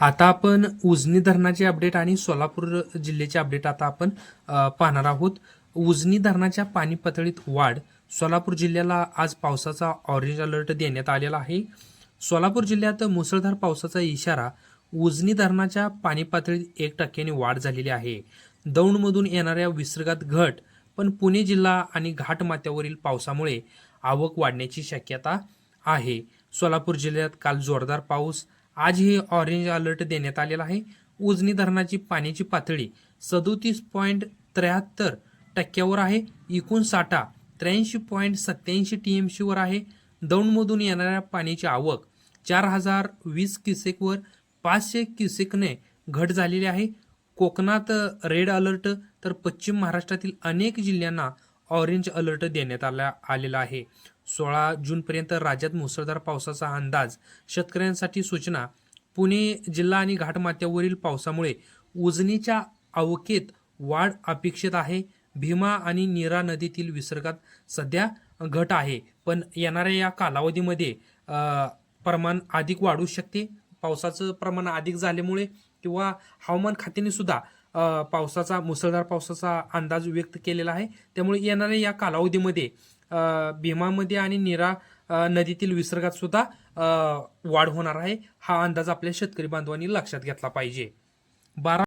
आता आपण उजनी धरणाचे अपडेट आणि सोलापूर जिल्ह्याचे अपडेट आता आपण पाहणार आहोत. उजनी धरणाच्या पाणी पातळीत वाढ सोलापूर जिल्ह्याला आज पावसाचा ऑरेंज अलर्ट देण्यात आलेला आहे. सोलापूर जिल्ह्यात मुसळधार पावसाचा इशारा उजनी धरणाच्या पाणी पातळीत एक टक्क्याने वाढ झालेली आहे. दौंडमधून येणाऱ्या विसर्गात घट पण पुणे जिल्हा आणि घाटमाथ्यावरील पावसामुळे आवक वाढण्याची शक्यता आहे. सोलापूर जिल्ह्यात काल जोरदार पाऊस आजही ऑरेंज अलर्ट देण्यात आलेला आहे. उजनी धरणाची पाण्याची पातळी सदोतीस पॉईंट त्र्याहत्तर टक्क्यावर आहे. एकूण साठा त्र्याऐंशी पॉईंट सत्याऐंशी टी एम सीवर आहे. दौंडमधून येणाऱ्या पाण्याची आवक चार हजार वीस क्युसेकवर पाचशे क्युसेकने घट झालेली आहे. कोकणात रेड अलर्ट तर पश्चिम महाराष्ट्रातील अनेक जिल्ह्यांना ऑरेंज अलर्ट देण्यात आला आलेला आहे. सोळा जूनपर्यंत राज्यात मुसळधार पावसाचा अंदाज. शेतकऱ्यांसाठी सूचना. पुणे जिल्हा आणि घाटमाथ्यावरील पावसामुळे उजनीच्या अवकेत वाढ अपेक्षित आहे. भीमा आणि नीरा नदीतील विसर्गात सध्या घट आहे. पण येणाऱ्या या कालावधीमध्ये प्रमाण अधिक वाढू शकते. पावसाचं प्रमाण अधिक झाल्यामुळे किंवा हवामान खात्याने सुद्धा पावसाचा मुसळधार पावसाचा अंदाज व्यक्त केलेला आहे. त्यामुळे येणाऱ्या या कालावधीमध्ये भीमामध्ये आणि निरा नदीतील विसर्गात सुद्धा वाढ होणार आहे. हा अंदाज आपल्या शेतकरी बांधवांनी लक्षात घेतला पाहिजे. बारा